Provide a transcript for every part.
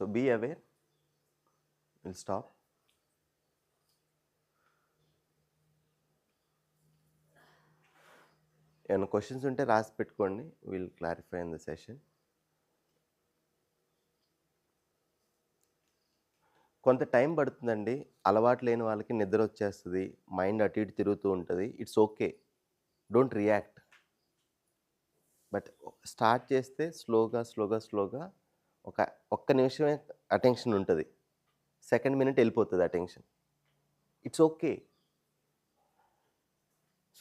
So be aware will stop ఏమైనా questions ఉంటే రాసి పెట్టుకోండి. Will clarify in the session కొంత టైం పడుతుందండి. అలవాటు లేని వాళ్ళకి నిద్ర వచ్చేస్తుంది. మైండ్ అటు ఇటు తిరుగుతూ ఉంటుంది. It's okay don't react but start చేస్తే స్లోగా స్లోగా స్లోగా ఒక ఒక్క నిమిషమే అటెన్షన్ ఉంటుంది. సెకండ్ మినిట్ వెళ్ళిపోతుంది అటెన్షన్. It's okay.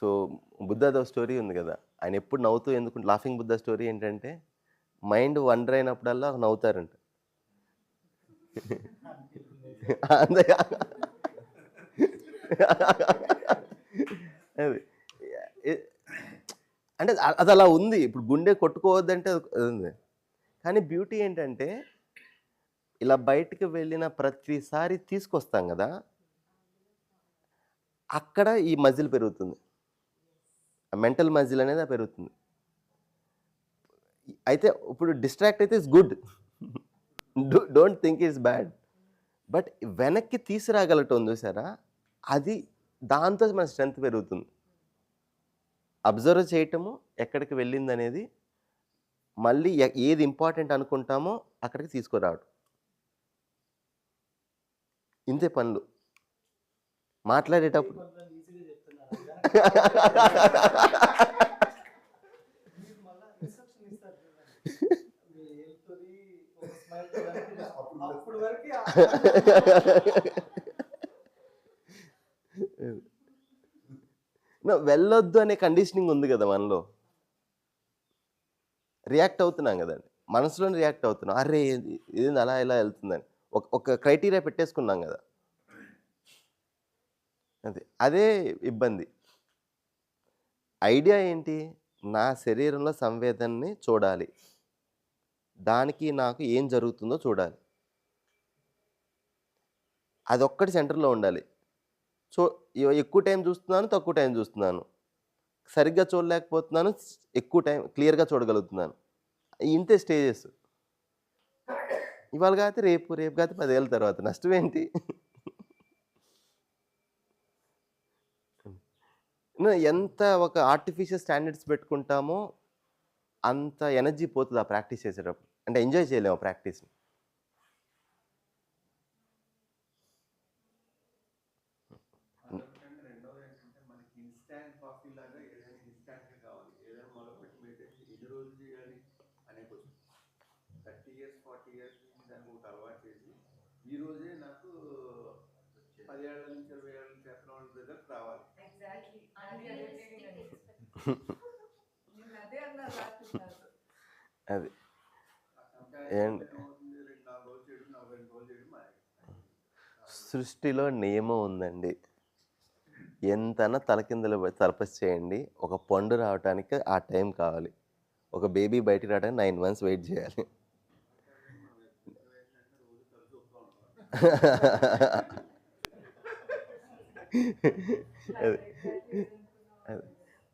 సో బుద్ధదో స్టోరీ ఉంది కదా. ఆయన ఎప్పుడు నవ్వుతూ ఎందుకు లాఫింగ్ బుద్ధ స్టోరీ ఏంటంటే మైండ్ వండర్ అయినప్పుడల్లా నవ్వుతారంట. అంతే అది. అంటే అది అలా ఉంది. ఇప్పుడు గుండె కొట్టుకోవద్దంటే అది అది ఉంది. కానీ బ్యూటీ ఏంటంటే ఇలా బయటికి వెళ్ళిన ప్రతిసారి తీసుకొస్తాం కదా అక్కడ ఈ మజిల్ పెరుగుతుంది. మెంటల్ మజిల్ అనేది పెరుగుతుంది. అయితే ఇప్పుడు డిస్ట్రాక్ట్ అయితే is good. Don't think is bad. But వెనక్కి తీసుకురాగలటం చూసారా? అది దాంతో మన స్ట్రెంత్ పెరుగుతుంది. అబ్జర్వ్ చేయటము ఎక్కడికి వెళ్ళింది అనేది మళ్ళీ ఏది ఇంపార్టెంట్ అనుకుంటామో అక్కడికి తీసుకురావడం ఇంతే పనులు. మాట్లాడేటప్పుడు వెళ్ళొద్దు అనే కండిషనింగ్ ఉంది కదా మనలో. రియాక్ట్ అవుతున్నాం కదండి. మనసులోనే రియాక్ట్ అవుతున్నాం. అరే ఇది అలా ఇలా వెళ్తుందని. ఒక ఒక క్రైటీరియా పెట్టేసుకున్నాం కదా. అదే అదే ఇబ్బంది. ఐడియా ఏంటి? నా శరీరంలో సంవేదనని చూడాలి. దానికి నాకు ఏం జరుగుతుందో చూడాలి. అదొక్కటి సెంటర్లో ఉండాలి. చూ ఎక్కువ టైం చూస్తున్నాను తక్కువ టైం చూస్తున్నాను. సరిగ్గా చూడలేకపోతున్నాను ఎక్కువ టైం క్లియర్గా చూడగలుగుతున్నాను. ఇంతే స్టేజెస్. ఇవాళ కాకపోతే రేపు రేపు కాకపోతే పదేళ్ళ తర్వాత. నష్టం ఏంటి? ఎంత ఒక ఆర్టిఫిషియల్ స్టాండర్డ్స్ పెట్టుకుంటామో అంత ఎనర్జీ పోతుంది ఆ ప్రాక్టీస్ చేసేటప్పుడు. అంటే ఎంజాయ్ చేయలేము ఆ ప్రాక్టీస్ని అదొకటండి రెండోది ఏంటంటే మనకి ఇన్స్టాంట్ కాఫీ లాగా ఏదైనా ఇన్స్టాంట్గా కావాలి ఏదైనా మొదలుపెట్టి మెడిటేషన్ ఎన్ని రోజులు చేయాలి అనే question thirty years forty years నుంచి దానికి ఒకటి అలవాటు చేసి ఈ రోజే నాకు నుంచి ఇరవై ఏళ్ళ నుంచి వాళ్ళ రావాలి. ఎగ్జాక్ట్లీ అది ఏంటి? సృష్టిలో నియమం ఉందండి. ఎంతనా తలకిందులు తలపసి చేయండి. ఒక పండు రావడానికి ఆ టైం కావాలి. ఒక బేబీ బయటికి రావడానికి నైన్ మంత్స్ వెయిట్ చేయాలి.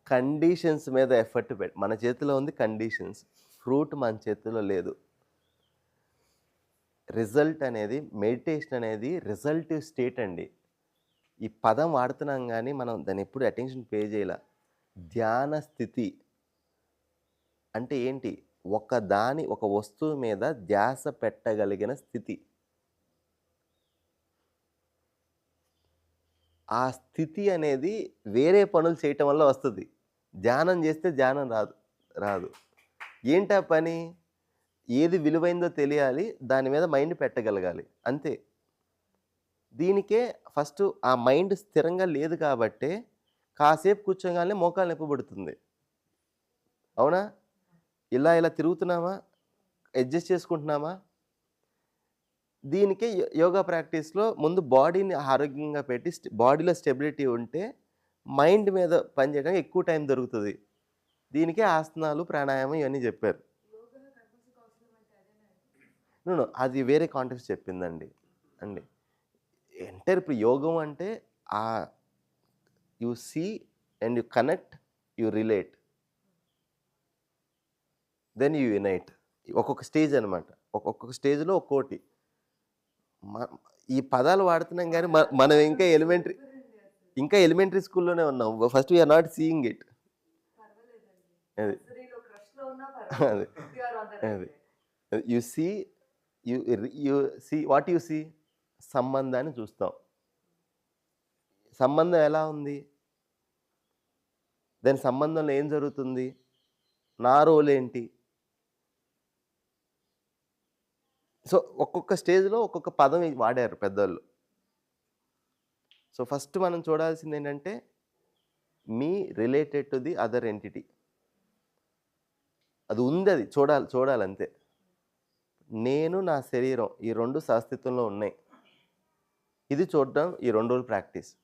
కండిషన్స్ మీద ఎఫర్ట్ పెట్టి మన చేతిలో ఉంది కండిషన్స్ ఫ్రూట్ మన చేతిలో లేదు. రిజల్ట్ అనేది మెడిటేషన్ అనేది రిజల్టివ్ స్టేట్ అండి. ఈ పదం వాడుతున్నాం కానీ మనం దాన్ని ఎప్పుడు అటెన్షన్ పే చేయాల. ధ్యాన స్థితి. అంటే ఏంటి? ఒక దాని ఒక వస్తువు మీద ధ్యాస పెట్టగలిగిన స్థితి. ఆ స్థితి అనేది వేరే పనులు చేయటం వల్ల వస్తుంది. ధ్యానం చేస్తే ధ్యానం రాదు రాదు. ఏంటా పని? ఏది విలువైందో తెలియాలి దాని మీద మైండ్ పెట్టగలగాలి. అంతే. దీనికే ఫస్ట్ ఆ మైండ్ స్థిరంగా లేదు కాబట్టే కాసేపు కూర్చోగానే మోకాలు నొప్పిబడుతుంది అవునా? ఇలా ఇలా తిరుగుతున్నామా? అడ్జస్ట్ చేసుకుంటున్నామా? దీనికి యోగా ప్రాక్టీస్లో ముందు బాడీని ఆరోగ్యంగా పెట్టి బాడీలో స్టెబిలిటీ ఉంటే మైండ్ మీద పనిచేయడానికి ఎక్కువ టైం దొరుకుతుంది. దీనికే ఆసనాలు ప్రాణాయామం ఇవన్నీ చెప్పారు. నేను అది వేరే కాంటెక్స్ట్ చెప్పిందండి. అండి. ఎంటర్ ఇప్పుడు యోగం అంటే ఆ you see and you connect you relate. Then you unite. ఒక్కొక్క స్టేజ్ అనమాట ఒక్కొక్క స్టేజ్లో ఒక్కోటి ఈ పదాలు వాడుతున్నాం కానీ మనం ఇంకా ఎలిమెంటరీ ఇంకా ఎలిమెంటరీ స్కూల్లోనే ఉన్నాం. First we're not seeing it అది. అది. అది. You see you you see what you see సంబంధాన్ని చూస్తాం. సంబంధం ఎలా ఉంది? దాని సంబంధంలో ఏం జరుగుతుంది? నా రోల్ ఏంటి? సో ఒక్కొక్క స్టేజ్లో ఒక్కొక్క పదం వాడారు పెద్దోళ్ళు. సో ఫస్ట్ మనం చూడాల్సింది ఏంటంటే మీ related to the other entity. అది ఉంది అది చూడాలి చూడాలంతే. నేను నా శరీరం ఈ రెండు శాస్తిత్వంలో ఉన్నాయి. ఇది చూడడం ఈ రెండు రోజులు ప్రాక్టీస్.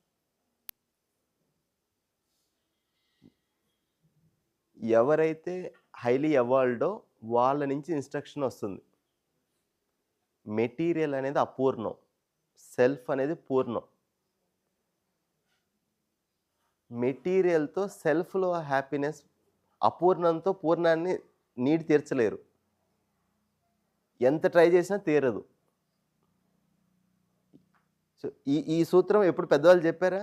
ఎవరైతే హైలీ ఎవాల్డో వాళ్ళ నుంచి ఇన్స్ట్రక్షన్ వస్తుంది. మెటీరియల్ అనేది అపూర్ణం. సెల్ఫ్ అనేది పూర్ణం. మెటీరియల్తో సెల్ఫ్లో హ్యాపీనెస్ అపూర్ణంతో పూర్ణాన్ని నీటి తీర్చలేరు. ఎంత ట్రై చేసినా తీరదు. సో ఈ ఈ సూత్రం ఎప్పుడు పెద్దవాళ్ళు చెప్పారా?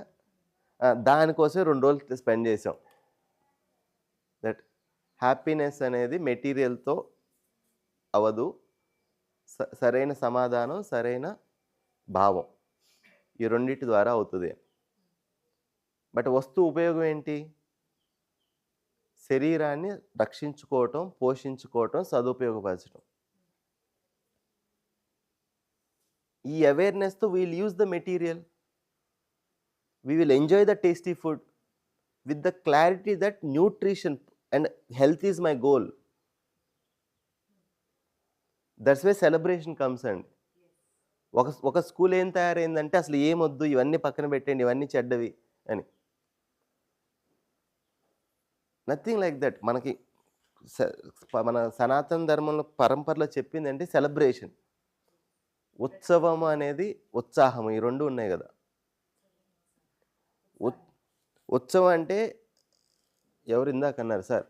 దానికోసం రెండు రోజులు స్పెండ్ చేసాం దట్ హ్యాపీనెస్ అనేది మెటీరియల్తో అవదు సరైన సమాధానం సరైన భావం. ఈ రెండింటి ద్వారా అవుతుంది. బట్ వస్తువు ఉపయోగం ఏంటి? శరీరాన్ని రక్షించుకోవటం పోషించుకోవటం సదుపయోగపరచడం ఈ అవేర్నెస్తో we'll use the material we will enjoy the tasty food with the clarity that nutrition and health is my goal that's way celebration comes అండి ఒక ఒక స్కూల్ ఏం తయారైందంటే అసలు ఏమొద్దు ఇవన్నీ పక్కన పెట్టండి ఇవన్నీ చెడ్డవి అని. నథింగ్ లైక్ దట్ మనకి స- మన సనాతన ధర్మంలో పరంపరలో చెప్పిందంటే సెలబ్రేషన్ ఉత్సవం అనేది ఉత్సాహం ఈ రెండు ఉన్నాయి కదా. ఉత్- ఉత్సవం అంటే ఎవరు ఇందాక అన్నారు సార్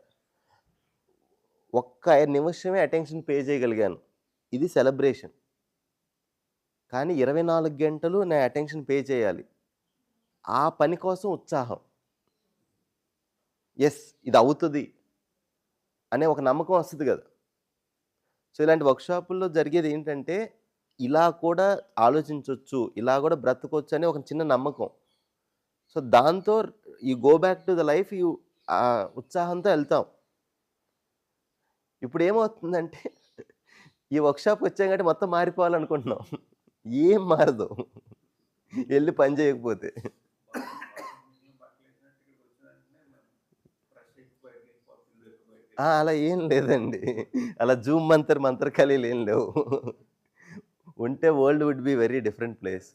ఒక్క నిమిషమే అటెన్షన్ పే చేయగలిగాను. ఇది సెలబ్రేషన్ కానీ ఇరవై నాలుగు గంటలు నా అటెన్షన్ పే చేయాలి. ఆ పని కోసం ఉత్సాహం. ఎస్ ఇది అవుతుంది అనే ఒక నమ్మకం వస్తుంది కదా. సో ఇలాంటి వర్క్షాపుల్లో జరిగేది ఏంటంటే ఇలా కూడా ఆలోచించవచ్చు ఇలా కూడా బ్రతకొచ్చు అనే ఒక చిన్న నమ్మకం. సో దాంతో ఈ go back to the life ఈ ఉత్సాహంతో వెళ్తాం. ఇప్పుడు ఏమవుతుందంటే ఈ వర్క్షాప్ వచ్చాం కాబట్టి మొత్తం మారిపోవాలనుకుంటున్నాం. ఏం మారదు. వెళ్ళి పని చేయకపోతే. అలా ఏం లేదండి. అలా జూమ్ మంతర్ మంతర్ ఏం లేవు. ఉంటే world would be very different place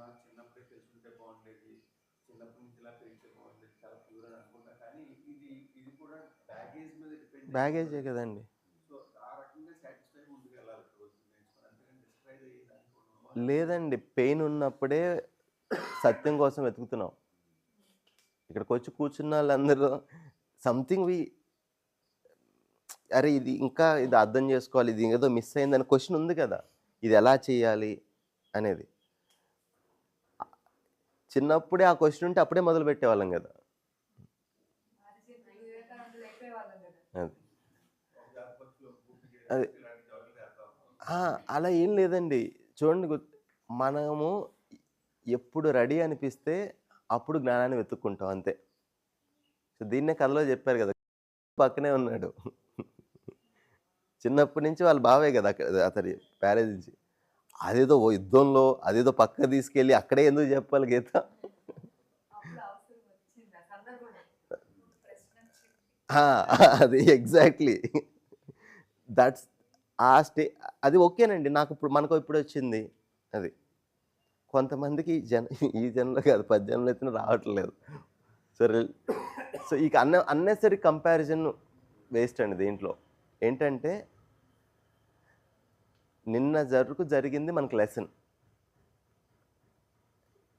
మాకు చిన్నప్పుడే తెలుసుంటే బాగుండేది చిన్నప్పటి నుంచి ఇలా పెరిగితే బాగుండేది చాలా ప్యూర్ అని అనుకుంటా. కానీ ఇది ఇది కూడా బ్యాగేజ్ మీద డిపెండ్ బ్యాగేజే కదండి. సో ఆ రకంగా సాటిస్ఫై ముందుకు వెళ్ళాలి లేదండి పెయిన్ ఉన్నప్పుడే సత్యం కోసం వెతుకుతున్నాం. ఇక్కడికి వచ్చి కూర్చున్న వాళ్ళందరూ సంథింగ్ వి అరే ఇది ఇంకా ఇది అర్థం చేసుకోవాలి ఇది ఏదో మిస్ అయిందని క్వశ్చన్ ఉంది కదా. ఇది ఎలా చేయాలి అనేది. చిన్నప్పుడే ఆ క్వశ్చన్ ఉంటే అప్పుడే మొదలు పెట్టేవాళ్ళం కదా. అది. అది. అలా ఏం లేదండి. చూడండి మనము ఎప్పుడు రెడీ అనిపిస్తే అప్పుడు జ్ఞానాన్ని వెతుక్కుంటాం అంతే. సో దీన్నే కథలో చెప్పారు కదా పక్కనే ఉన్నాడు. చిన్నప్పటి నుంచి వాళ్ళ బావే కదా అక్కడ అతడి ప్యారేజ్ నుంచి. అదేదో ఓ యుద్ధంలో అదేదో పక్క తీసుకెళ్ళి అక్కడే ఎందుకు చెప్పాలి గీత? అది ఎగ్జాక్ట్లీ. దట్స్ ఆ స్టే అది ఓకేనండి. నాకు ఇప్పుడు మనకు ఇప్పుడు వచ్చింది. అది. కొంతమందికి జన ఈ జన్మలో కాదు పది జన్మలో అయితే రావట్లేదు. సో రిల్- సో ఇక అన్న అన్నెసరీ కంపారిజన్ వేస్ట్ అండి దీంట్లో. ఏంటంటే నిన్న జరుకు జరిగింది మనకు లెసన్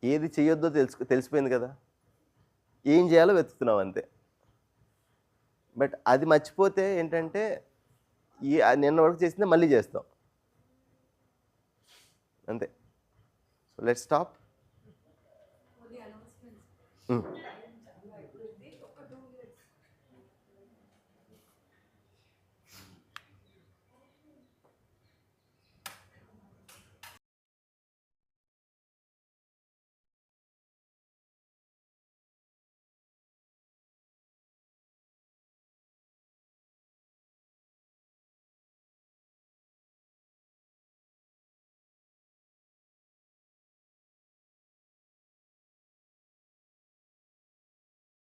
ఏది చేయొద్దో తెలుసు తెలిసిపోయింది కదా. ఏం చేయాలో వెతుకుతున్నాం అంతే. బట్ అది మర్చిపోతే ఏంటంటే ఈ నిన్న వరకు చేసిందే మళ్ళీ చేస్తాం. అంతే. So let stop